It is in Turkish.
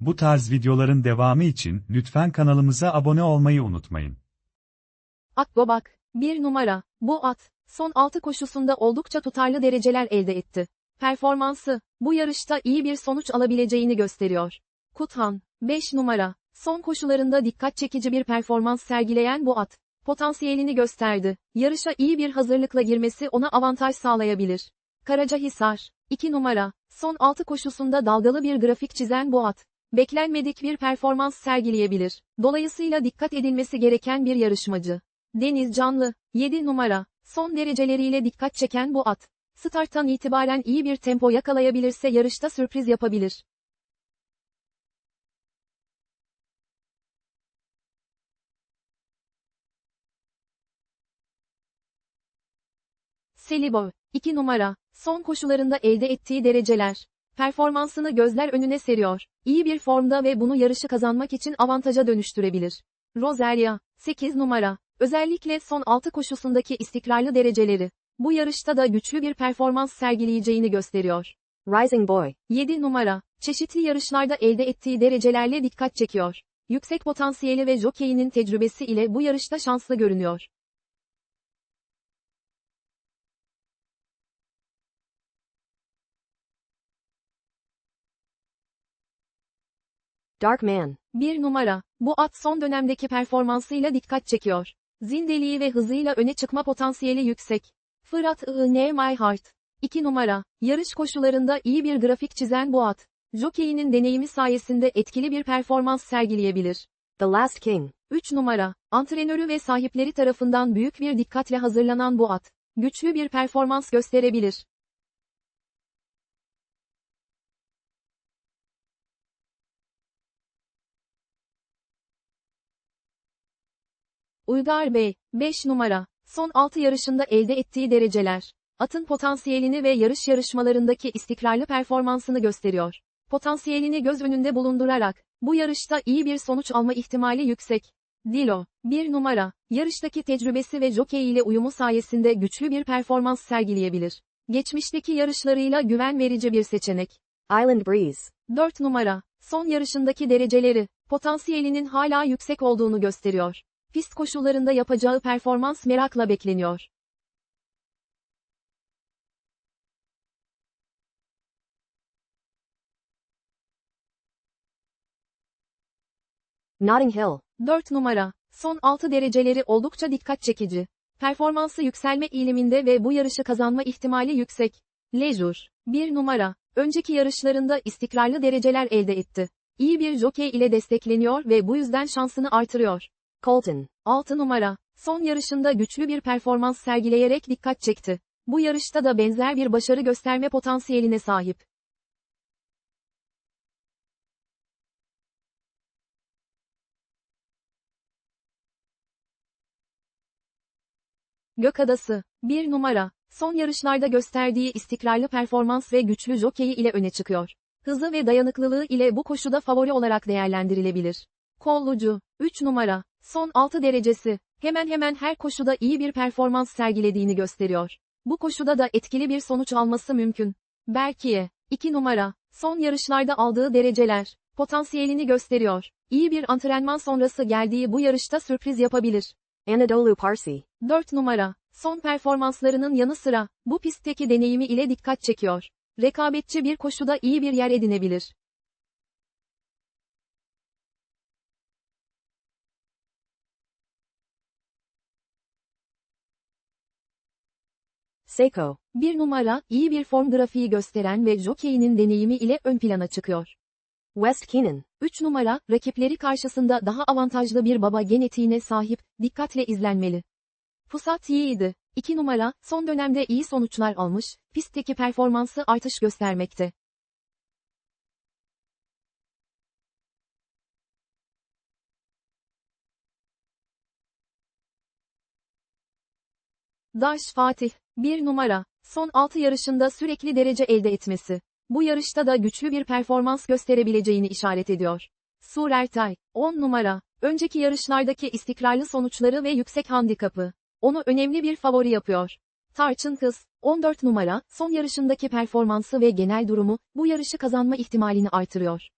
Bu tarz videoların devamı için lütfen kanalımıza abone olmayı unutmayın. Akgobak, 1 numara, bu at, son 6 koşusunda oldukça tutarlı dereceler elde etti. Performansı, bu yarışta iyi bir sonuç alabileceğini gösteriyor. Kuthan, 5 numara, son koşularında dikkat çekici bir performans sergileyen bu at, potansiyelini gösterdi. Yarışa iyi bir hazırlıkla girmesi ona avantaj sağlayabilir. Karacahisar, 2 numara, son 6 koşusunda dalgalı bir grafik çizen bu at, beklenmedik bir performans sergileyebilir. Dolayısıyla dikkat edilmesi gereken bir yarışmacı. Deniz Canlı, 7 numara, son dereceleriyle dikkat çeken bu at. Starttan itibaren iyi bir tempo yakalayabilirse yarışta sürpriz yapabilir. Seliboy, 2 numara, son koşularında elde ettiği dereceler, performansını gözler önüne seriyor. İyi bir formda ve bunu yarışı kazanmak için avantaja dönüştürebilir. Rosalia, 8 numara, özellikle son 6 koşusundaki istikrarlı dereceleri, bu yarışta da güçlü bir performans sergileyeceğini gösteriyor. Rising Boy, 7 numara, çeşitli yarışlarda elde ettiği derecelerle dikkat çekiyor. Yüksek potansiyeli ve jokeyinin tecrübesi ile bu yarışta şanslı görünüyor. Dark Man, 1 numara, bu at son dönemdeki performansıyla dikkat çekiyor. Zindeliği ve hızıyla öne çıkma potansiyeli yüksek. Fırat I. Ne My Heart. 2 numara, yarış koşularında iyi bir grafik çizen bu at. Jokeyinin deneyimi sayesinde etkili bir performans sergileyebilir. The Last King, 3 numara, antrenörü ve sahipleri tarafından büyük bir dikkatle hazırlanan bu at, güçlü bir performans gösterebilir. Uygar Bey, 5 numara, son 6 yarışında elde ettiği dereceler, atın potansiyelini ve yarış yarışmalarındaki istikrarlı performansını gösteriyor. Potansiyelini göz önünde bulundurarak, bu yarışta iyi bir sonuç alma ihtimali yüksek. Dilo, 1 numara, yarıştaki tecrübesi ve jokey ile uyumu sayesinde güçlü bir performans sergileyebilir. Geçmişteki yarışlarıyla güven verici bir seçenek. Island Breeze, 4 numara, son yarışındaki dereceleri, potansiyelinin hala yüksek olduğunu gösteriyor. Pist koşullarında yapacağı performans merakla bekleniyor. Notting Hill, 4 numara, son 6 dereceleri oldukça dikkat çekici. Performansı yükselme eğiliminde ve bu yarışı kazanma ihtimali yüksek. Leisure, 1 numara, önceki yarışlarında istikrarlı dereceler elde etti. İyi bir jokey ile destekleniyor ve bu yüzden şansını artırıyor. Colton, 6 numara, son yarışında güçlü bir performans sergileyerek dikkat çekti. Bu yarışta da benzer bir başarı gösterme potansiyeline sahip. Gökadası, 1 numara, son yarışlarda gösterdiği istikrarlı performans ve güçlü jokeyi ile öne çıkıyor. Hızı ve dayanıklılığı ile bu koşuda favori olarak değerlendirilebilir. Kollucu, 3 numara, son 6 derecesi, hemen hemen her koşuda iyi bir performans sergilediğini gösteriyor. Bu koşuda da etkili bir sonuç alması mümkün. Berkiye, 2 numara, son yarışlarda aldığı dereceler, potansiyelini gösteriyor. İyi bir antrenman sonrası geldiği bu yarışta sürpriz yapabilir. Anadolu Parsi, 4 numara, son performanslarının yanı sıra, bu pistteki deneyimi ile dikkat çekiyor. Rekabetçi bir koşuda iyi bir yer edinebilir. Seiko, 1 numara, iyi bir form grafiği gösteren ve jokeyinin deneyimi ile ön plana çıkıyor. West Keenan, 3 numara, rakipleri karşısında daha avantajlı bir baba genetiğine sahip, dikkatle izlenmeli. Pusat Yiğidi, 2 numara, son dönemde iyi sonuçlar almış, pistteki performansı artış göstermekte. Daş Fatih, 1 numara, son 6 yarışında sürekli derece elde etmesi. Bu yarışta da güçlü bir performans gösterebileceğini işaret ediyor. Sur Ertay, 10 numara, önceki yarışlardaki istikrarlı sonuçları ve yüksek handikapı, onu önemli bir favori yapıyor. Tarçın Kız, 14 numara, son yarışındaki performansı ve genel durumu, bu yarışı kazanma ihtimalini artırıyor.